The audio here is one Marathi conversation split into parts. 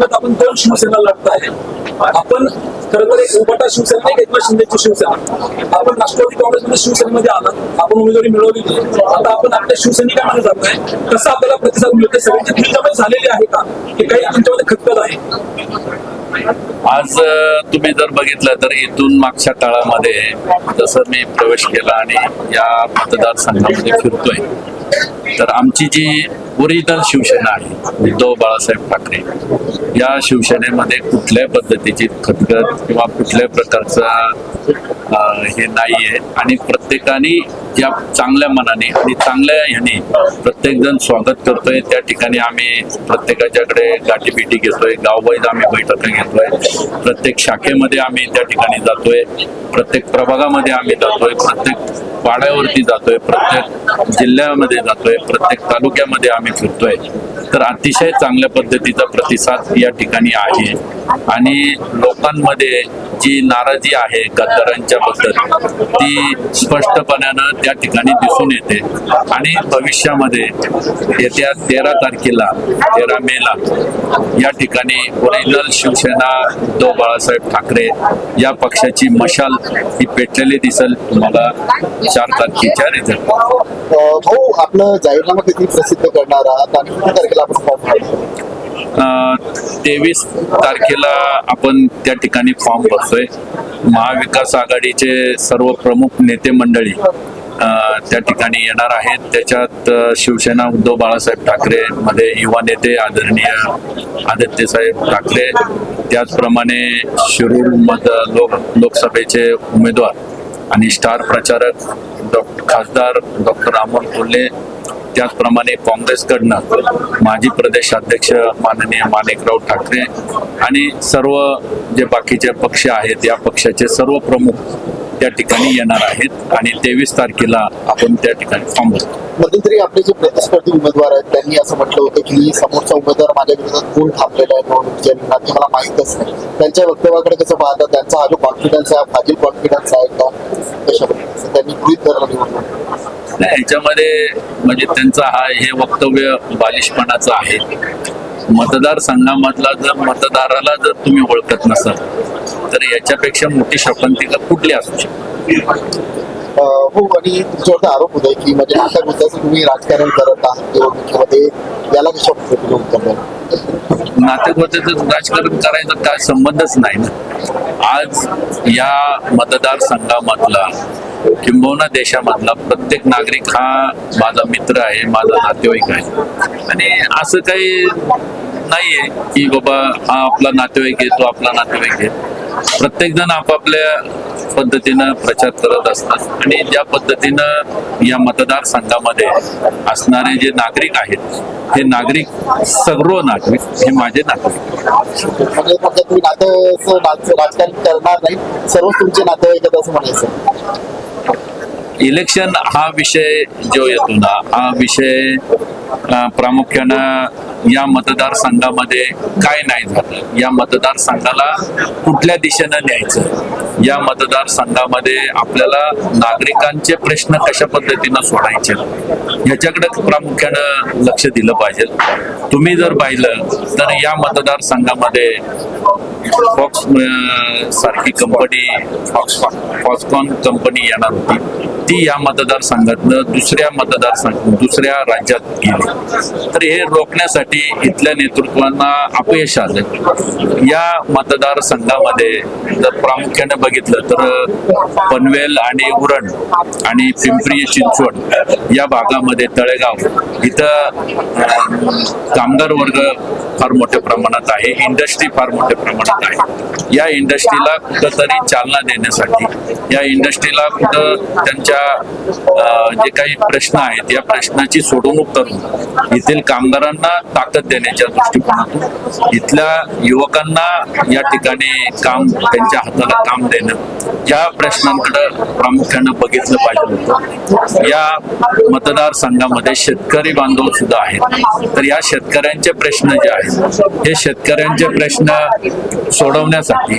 मतदारसंघात आपण दोन शिवसेना लढत आहे. आपण खरं तर एक उभटा शिवसेना नाही एकनाथ शिंदेची शिवसेना. आपण राष्ट्रवादी काँग्रेसमध्ये शिवसेनेमध्ये आला आपण उमेदवारी मिळवली आता आपण आपल्या शिवसैनिकांमध्ये जातोय कसं आपल्याला प्रतिसाद मिळतोय? सगळ्यांची दिलजमाई झालेली आहे का? की काही तुमच्यामध्ये खतखत आहे. आज तुम्ही जर बघितलं तर इथून मागच्या काळामध्ये जसं मी प्रवेश केला आणि या मतदारसंघामध्ये फिरतोय तर आमची जी ओरिजिनल शिवसेना आहे. म्हणजे उद्धव बाळासाहेब ठाकरे. या शिवसेनेमध्ये कुठल्याही पद्धतीची खतखत किंवा कुठल्याही प्रकारचा हे नाही आहे. आणि प्रत्येकाने या चांगल्या मनाने आणि चांगल्या ह्याने प्रत्येकजण स्वागत करतोय. त्या ठिकाणी आम्ही प्रत्येकाच्याकडे गाठीबिटी घेतोय. गाववाईज आम्ही बैठका घेतोय. प्रत्येक शाखेमध्ये आम्ही त्या ठिकाणी जातोय. प्रत्येक प्रभागामध्ये आम्ही जातोय. प्रत्येक पाड्यावरती जातोय. प्रत्येक जिल्ह्यामध्ये जातोय. प्रत्येक तालुक्यामध्ये आम्ही फिरतोय. तर अतिशय चांगल्या पद्धतीचा प्रतिसाद या ठिकाणी आहे. आणि लोकांमध्ये जी नाराजी आहे गद्दारांच्या बद्दल ती स्पष्टपणानं त्या ठिकाणी दिसून येते. आणि भविष्यामध्ये येत्या तेरा तारखेला तेरा मेला या ठिकाणी ओरिजिनल शिवसेना उद्धव बाळासाहेब ठाकरे या पक्षाची मशाल ही पेटलेली दिसेल. तुम्हाला चार तारखेच्या रिझल्ट. अं, भाऊ आपलं जाहीरनामा किती प्रसिद्ध करणार आहात आणि किती तारखेला आपण तेवीस तारखेला आपण त्या ठिकाणी फॉर्म भरतोय. महाविकास आघाडीचे सर्व प्रमुख नेते मंडळी त्या ठिकाणी येणार आहेत. त्याच्यात शिवसेना उद्धव बाळासाहेब ठाकरे मध्ये युवा नेते आदरणीय आदित्यसाहेब ठाकरे त्याचप्रमाणे शिरूर मध लोक लोकसभेचे उमेदवार आणि स्टार प्रचारक डॉक्टर खासदार डॉक्टर अमोल कोल्हे त्याचप्रमाणे काँग्रेसकडनं माजी प्रदेशाध्यक्ष माननीय माणिकराव ठाकरे आणि सर्व जे बाकीचे पक्ष आहेत या पक्षाचे सर्व प्रमुख त्या ठिकाणी येणार आहेत आणि तेवीस तारखेला आपण त्या ठिकाणी फॉर्म भरतो. मध्यंतरी आपले जे प्रतिस्पर्धी उमेदवार आहेत त्यांनी असं म्हटलं होतं की समोरचा उमेदवार माझ्या विरोधात कोण थांबलेला आहे निवडणुकीच्या रिंगणात मला माहीतच नाही. त्यांच्या वक्तव्याकडे कसं पाहतात त्यांचा हा जो कॉन्फिडन्स आहे फाजील कॉन्फिडन्स आहे का? कशा त्यांनी गृहित धरला निवडणूक नाही ह्याच्यामध्ये म्हणजे त्यांचा हा हे वक्तव्य बालिशपणाचं आहे. मतदारसंघामधला जर मतदाराला जर तुम्ही ओळखत नसाल तर याच्यापेक्षा मोठी शपंतिका कुठली असू शकते? हो आणि तुमच्यावरती आरोप होत आहे की म्हणजे अशा मुद्द्याचं तुम्ही राजकारण करत आहात निवडणुकीमध्ये याला कशा पद्धतीने उत्तर द्याल नातेगोत्याचं राजकारण करायचा काय संबंधच नाही ना. आज या मतदारसंघामधला किंबहुना देशामधला प्रत्येक नागरिक हा माझा मित्र आहे माझा नातेवाईक आहे. आणि असं काही नाहीये की बाबा हा आपला नातेवाईक आहे तो आपला नातेवाईक आहे. प्रत्येक जण आपापल्या पद्धतीनं प्रचार करत असतात. आणि ज्या पद्धतीनं या मतदारसंघामध्ये असणारे जे नागरिक आहेत हे नागरिक सर्व नागरिक हे माझे नागरिक. म्हणजे फक्त तुम्ही नातं राजकारण करणार नाही सर्वच तुमचे नातेवाईक असं म्हणायचं. इलेक्शन हा विषय जो येतो ना हा विषय प्रामुख्यानं या मतदारसंघामध्ये काय नाही झालं. या मतदारसंघाला कुठल्या दिशेनं न्यायचं? या मतदारसंघामध्ये आपल्याला नागरिकांचे प्रश्न कशा पद्धतीनं सोडायचे? ह्याच्याकडे प्रामुख्यानं लक्ष दिलं पाहिजे. तुम्ही जर पाहिलं तर या मतदारसंघामध्ये फॉक्स सारखी कंपनी फॉक्स फॉक्सकॉन कंपनी येणार होती. ती या मतदारसंघातनं दुसऱ्या मतदारसंघ दुसऱ्या राज्यात गेली? तर हे रोखण्यासाठी इथल्या नेतृत्वांना अपयश आलं. या मतदारसंघामध्ये जर प्रामुख्याने बघितलं तर पनवेल आणि उरण आणि पिंपरी चिंचवड या भागामध्ये तळेगाव इथं कामगार वर्ग फार मोठ्या प्रमाणात आहे. इंडस्ट्री फार मोठ्या प्रमाणात आहे. या इंडस्ट्रीला कुठंतरी चालना देण्यासाठी या इंडस्ट्रीला कुठं त्यांच्या अं, जे काही प्रश्न आहेत या प्रश्नाची सोडवणूक करून येथील कामगारांना ताकद देण्याच्या दृष्टिकोनातून इथल्या युवकांना या ठिकाणी काम त्यांच्या हाताला काम देणं या प्रश्नांकडे प्रामुख्यानं बघितलं पाहिजे होतं. या मतदारसंघामध्ये शेतकरी बांधव सुद्धा आहेत. तर या शेतकऱ्यांचे प्रश्न जे आहेत हे शेतकऱ्यांचे प्रश्न सोडवण्यासाठी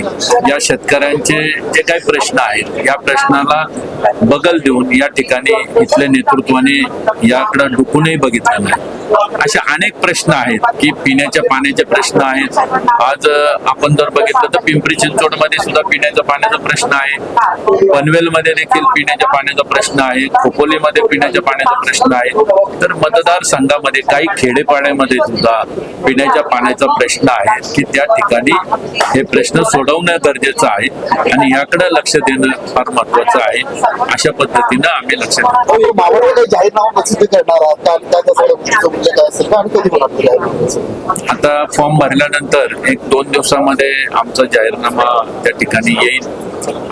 या शेतकऱ्यांचे जे काही प्रश्न आहेत या प्रश्नाला बगल देऊन देऊन या ठिकाणी इथल्या नेतृत्वाने याकडे डुकूनही बघितलं नाही. असे अनेक प्रश्न आहेत की पिण्याच्या पाण्याचे प्रश्न आहेत. आज आपण जर बघितलं तर पिंपरी चिंचवडमध्ये सुद्धा पिण्याच्या पाण्याचा प्रश्न आहे. पनवेल मध्ये देखील पिण्याच्या पाण्याचा प्रश्न आहे. खोपोलीमध्ये पिण्याच्या पाण्याचा प्रश्न आहे. तर मतदारसंघामध्ये काही खेडेपाड्यामध्ये सुद्धा पिण्याच्या पाण्याचा प्रश्न आहे की त्या ठिकाणी हे प्रश्न सोडवणं गरजेचं आहे आणि याकडे लक्ष देणं फार महत्वाचं आहे. अशा पद्धतीनं आम्ही लक्ष आता फॉर्म भरल्यानंतर एक दोन दिवसामध्ये आमचा जाहीरनामा त्या ठिकाणी येईल.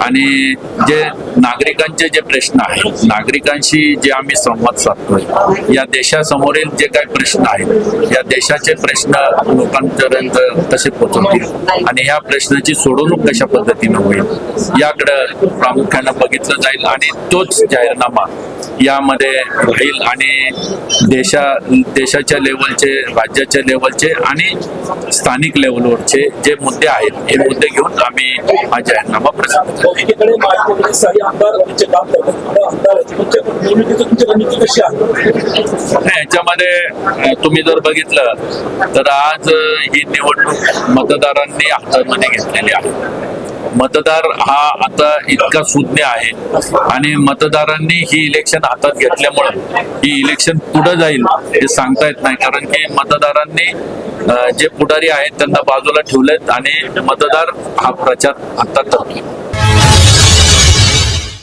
आणि जे नागरिकांचे जे प्रश्न आहेत नागरिकांशी जे आम्ही संवाद साधतोय या देशासमोरील जे काही प्रश्न आहेत या देशाचे प्रश्न लोकांपर्यंत कसे पोहोचवतील आणि या प्रश्नाची सोडवणूक कशा पद्धतीनं होईल याकडं प्रामुख्यानं बघितलं जाईल आणि तोच जाहीरनामा यामध्ये राहील आणि देशा देशाच्या लेवलचे राज्याच्या लेवलचे आणि स्थानिक लेवलवरचे जे मुद्दे आहेत हे मुद्दे घेऊन आम्ही हा जाहीरनामा प्रसिद्ध एकीकडे महायुतीकडे काही आमदार त्यांचे काम करतात. आमदार तुमच्या निवडणुकीचं तुमची रणनीती कशी आहे? याच्यामध्ये तुम्ही जर बघितलं तर आज ही निवडणूक मतदारांनी हातामध्ये घेतलेली आहे. मतदार हा आता इतका सुज्ञ आहे आणि मतदारांनी ही इलेक्शन हातात घेतल्यामुळं ही इलेक्शन पुढे जाईल हे सांगता येत नाही. कारण की मतदारांनी जे पुढारी आहेत त्यांना बाजूला ठेवलेत आणि मतदार हा प्रचार आता करतो Yeah.